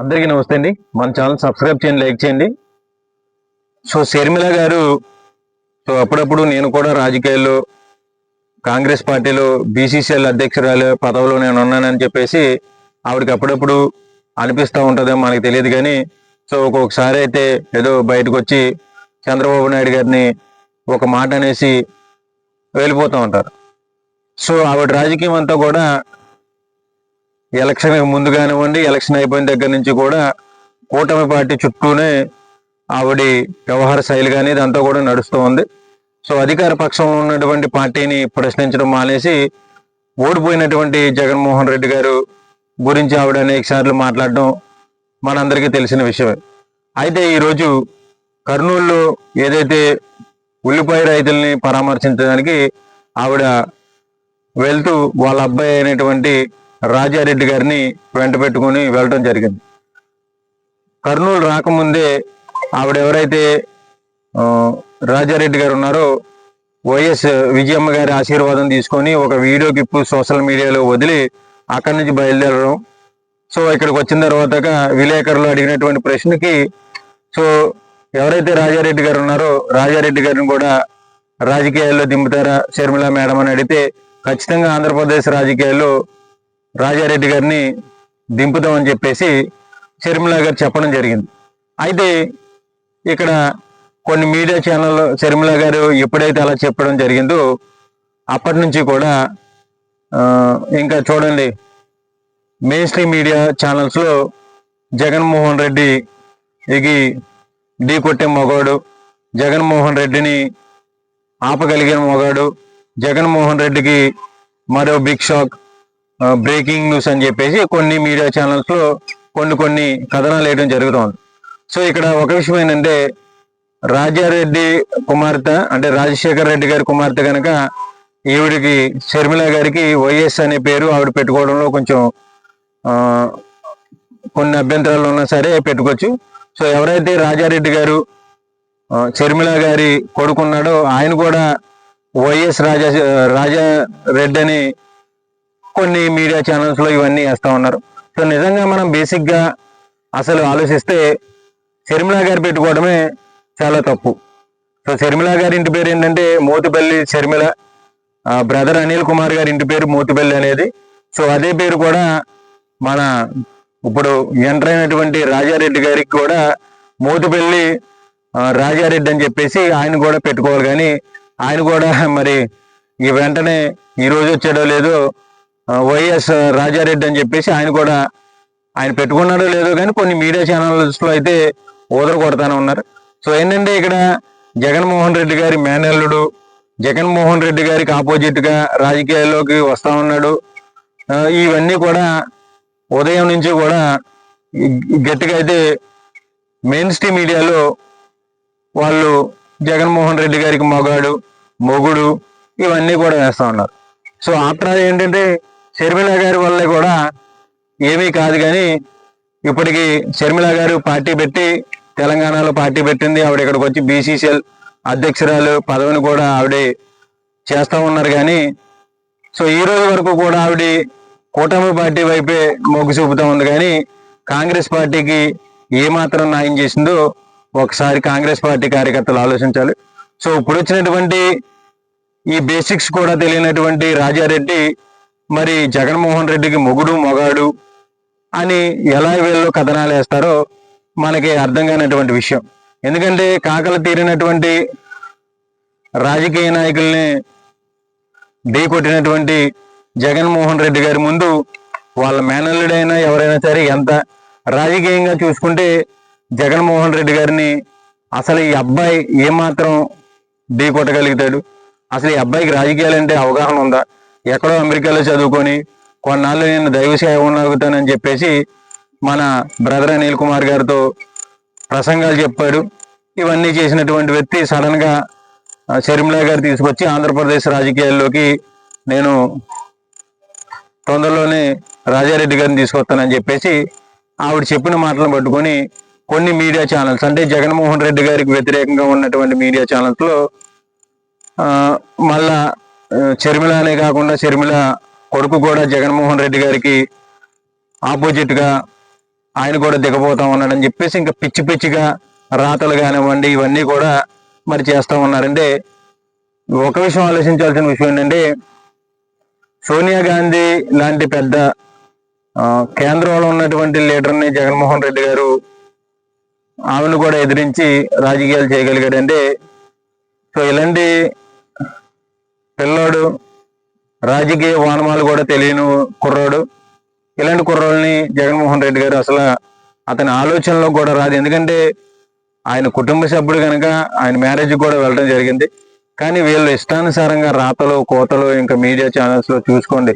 అందరికీ నమస్తే అండి. మన ఛానల్ సబ్స్క్రైబ్ చేయండి లైక్ చేయండి. సో షర్మిల గారు సో అప్పుడప్పుడు నేను కూడా రాజకీయాల్లో కాంగ్రెస్ పార్టీలో బీసీసీఎల్ అధ్యక్షురాలు పదవిలో నేను ఉన్నానని చెప్పేసి ఆవిడకి అప్పుడప్పుడు అనిపిస్తూ ఉంటుందో మనకు తెలియదు కానీ సో ఒక్కొక్కసారి అయితే ఏదో బయటకు వచ్చి చంద్రబాబు నాయుడు గారిని ఒక మాట అనేసి వెళ్ళిపోతూ ఉంటారు. సో ఆవిడ రాజకీయం అంతా కూడా ఎలక్షన్ ముందు కానివ్వండి ఎలక్షన్ అయిపోయిన దగ్గర నుంచి కూడా కూటమి పార్టీ చుట్టూనే ఆవిడ వ్యవహార శైలి కానీ ఇదంతా కూడా నడుస్తూ ఉంది. సో అధికార పక్షంలో ఉన్నటువంటి పార్టీని ప్రశ్నించడం మానేసి ఓడిపోయినటువంటి జగన్మోహన్ రెడ్డి గారు గురించి ఆవిడ అనేక సార్లు మాట్లాడడం మనందరికీ తెలిసిన విషయమే. అయితే ఈరోజు కర్నూలులో ఏదైతే ఉల్లిపాయ రైతుల్ని పరామర్శించడానికి ఆవిడ వెళ్తూ వాళ్ళ అబ్బాయి అయినటువంటి రాజారెడ్డి గారిని వెంట పెట్టుకుని వెళ్ళడం జరిగింది. కర్నూలు రాకముందే ఆవిడ ఎవరైతే రాజారెడ్డి గారు ఉన్నారో వైఎస్ విజయమ్మ గారి ఆశీర్వాదం తీసుకొని ఒక వీడియో క్లిప్ సోషల్ మీడియాలో వదిలి అక్కడి నుంచి బయలుదేరడం. సో ఇక్కడికి వచ్చిన తర్వాత విలేకరులు అడిగినటువంటి ప్రశ్నకి సో ఎవరైతే రాజారెడ్డి గారు ఉన్నారో రాజారెడ్డి గారిని కూడా రాజకీయాల్లో దింపుతారా షర్మిల మేడం అని అడిగితే ఖచ్చితంగా ఆంధ్రప్రదేశ్ రాజకీయాల్లో రాజారెడ్డి గారిని దింపుదామని చెప్పేసి షర్మిలా గారు చెప్పడం జరిగింది. అయితే ఇక్కడ కొన్ని మీడియా ఛానల్ షర్మిలా గారు ఎప్పుడైతే అలా చెప్పడం జరిగిందో అప్పటి నుంచి కూడా ఇంకా చూడండి మెయిన్ స్ట్రీమ్ మీడియా ఛానల్స్లో జగన్మోహన్ రెడ్డి ఎగి ఢీ కొట్టే మొగాడు జగన్మోహన్ రెడ్డిని ఆపగలిగిన మొగాడు జగన్మోహన్ రెడ్డికి మరో బిగ్ షాక్ బ్రేకింగ్ న్యూస్ అని చెప్పేసి కొన్ని మీడియా ఛానల్స్లో కొన్ని కొన్ని కథనాలు వేయడం జరుగుతుంది. సో ఇక్కడ ఒక విషయం ఏంటంటే రాజారెడ్డి కుమార్తె అంటే రాజశేఖర్ రెడ్డి గారి కుమార్తె కనుక ఈవిడికి షర్మిల గారికి వైఎస్ అనే పేరు ఆవిడ పెట్టుకోవడంలో కొంచెం కొన్ని అభ్యంతరాలు ఉన్నా సరే పెట్టుకోవచ్చు. సో ఎవరైతే రాజారెడ్డి గారు షర్మిల గారి కొడుకున్నాడో ఆయన కూడా వైఎస్ రాజా రాజా రెడ్డి అని కొన్ని మీడియా ఛానల్స్లో ఇవన్నీ వేస్తూ ఉన్నారు. సో నిజంగా మనం బేసిక్గా అసలు ఆలోచిస్తే శర్మిలా గారు పెట్టుకోవడమే చాలా తప్పు. సో షర్మిల గారి ఇంటి పేరు ఏంటంటే మోతుపల్లి శర్మిల బ్రదర్ అనిల్ కుమార్ గారి ఇంటి పేరు మోతుపల్లి అనేది. సో అదే పేరు కూడా మన ఇప్పుడు ఎంటర్ అయినటువంటి రాజారెడ్డి గారికి కూడా మోతుపల్లి రాజారెడ్డి అని చెప్పేసి ఆయన కూడా పెట్టుకోవాలి. కానీ ఆయన కూడా మరి ఈ వెంటనే ఈ రోజు వచ్చాడో లేదో వైఎస్ రాజారెడ్డి అని చెప్పేసి ఆయన కూడా ఆయన పెట్టుకున్నాడో లేదో కానీ కొన్ని మీడియా ఛానల్స్లో అయితే ఊదర కొడతానే ఉన్నారు. సో ఏంటంటే ఇక్కడ జగన్మోహన్ రెడ్డి గారి మేనల్లుడు జగన్మోహన్ రెడ్డి గారికి ఆపోజిట్గా రాజకీయాల్లోకి వస్తూ ఉన్నాడు. ఇవన్నీ కూడా ఉదయం నుంచి కూడా గట్టిగా అయితే మెయిన్ స్ట్రీమ్ మీడియాలో వాళ్ళు జగన్మోహన్ రెడ్డి గారికి మొగాడు మొగుడు ఇవన్నీ కూడా వేస్తూ ఉన్నారు. సో ఆఫ్టర్ ఏంటంటే షర్మిల గారి వల్ల కూడా ఏమీ కాదు కానీ ఇప్పటికి షర్మిల గారు పార్టీ పెట్టి తెలంగాణలో పార్టీ పెట్టింది. ఆవిడ ఇక్కడికి వచ్చి బీసీసీఎల్ అధ్యక్షురాలు పదవిని కూడా ఆవిడ చేస్తా ఉన్నారు కానీ సో ఈ రోజు వరకు కూడా ఆవిడ కూటమి పార్టీ వైపే మొగ్గు చూపుతా ఉంది కానీ కాంగ్రెస్ పార్టీకి ఏమాత్రం న్యాయం చేసిందో ఒకసారి కాంగ్రెస్ పార్టీ కార్యకర్తలు ఆలోచించాలి. సో ఇప్పుడు వచ్చినటువంటి ఈ బేసిక్స్ కూడా తెలియనటువంటి రాజారెడ్డి మరి జగన్మోహన్ రెడ్డికి మొగుడు మొగాడు అని ఎలా వీళ్ళు కథనాలు వేస్తారో మనకి అర్థం కానటువంటి విషయం. ఎందుకంటే కాకలు తీరినటువంటి రాజకీయ నాయకుల్ని ఢీ కొట్టినటువంటి జగన్మోహన్ రెడ్డి గారి ముందు వాళ్ళ మేనల్లుడైనా ఎవరైనా సరే ఎంత రాజకీయంగా చూసుకుంటే జగన్మోహన్ రెడ్డి గారిని అసలు ఈ అబ్బాయి ఏమాత్రం ఢీ కొట్టగలుగుతాడు? అసలు ఈ అబ్బాయికి రాజకీయాలంటే అవగాహన ఉందా? ఎక్కడో అమెరికాలో చదువుకొని కొన్నాళ్ళు నేను దైవ సేవ చెప్పేసి మన బ్రదర్ అనిల్ కుమార్ గారితో ప్రసంగాలు చెప్పాడు. ఇవన్నీ చేసినటువంటి వ్యక్తి సడన్గా షర్మిలా గారు తీసుకొచ్చి ఆంధ్రప్రదేశ్ రాజకీయాల్లోకి నేను తొందరలోనే రాజారెడ్డి గారిని తీసుకొస్తానని చెప్పేసి ఆవిడ చెప్పిన మాటలను పట్టుకొని కొన్ని మీడియా ఛానల్స్ అంటే జగన్మోహన్ రెడ్డి గారికి వ్యతిరేకంగా ఉన్నటువంటి మీడియా ఛానల్స్లో మళ్ళా చెర్మిల షర్మిల అనే కాకుండా షర్మిల కొడుకు కూడా జగన్మోహన్ రెడ్డి గారికి ఆపోజిట్గా ఆయన కూడా దిగబోతా ఉన్నాడని చెప్పేసి ఇంకా పిచ్చి పిచ్చిగా రాతలు కానివ్వండి ఇవన్నీ కూడా మరి చేస్తా ఉన్నారంటే ఒక విషయం ఆలోచించాల్సిన విషయం ఏంటంటే సోనియా గాంధీ లాంటి పెద్ద ఆ, కేంద్రంలో ఉన్నటువంటి లీడర్ని జగన్మోహన్ రెడ్డి గారు ఆమెను కూడా ఎదిరించి రాజకీయాలు చేయగలిగాడంటే సో ఇలాంటి పిల్లోడు రాజకీయ వానమాలు కూడా తెలియని కుర్రోడు. ఇలాంటి కుర్రోళ్ళని జగన్మోహన్ రెడ్డి గారు అసలు అతని ఆలోచనలో కూడా రాదు. ఎందుకంటే ఆయన కుటుంబ సభ్యుడు కనుక ఆయన మ్యారేజ్ కూడా వెళ్ళడం జరిగింది. కానీ వీళ్ళు ఇష్టానుసారంగా రాతలు కోతలు ఇంకా మీడియా ఛానల్స్లో చూసుకోండి.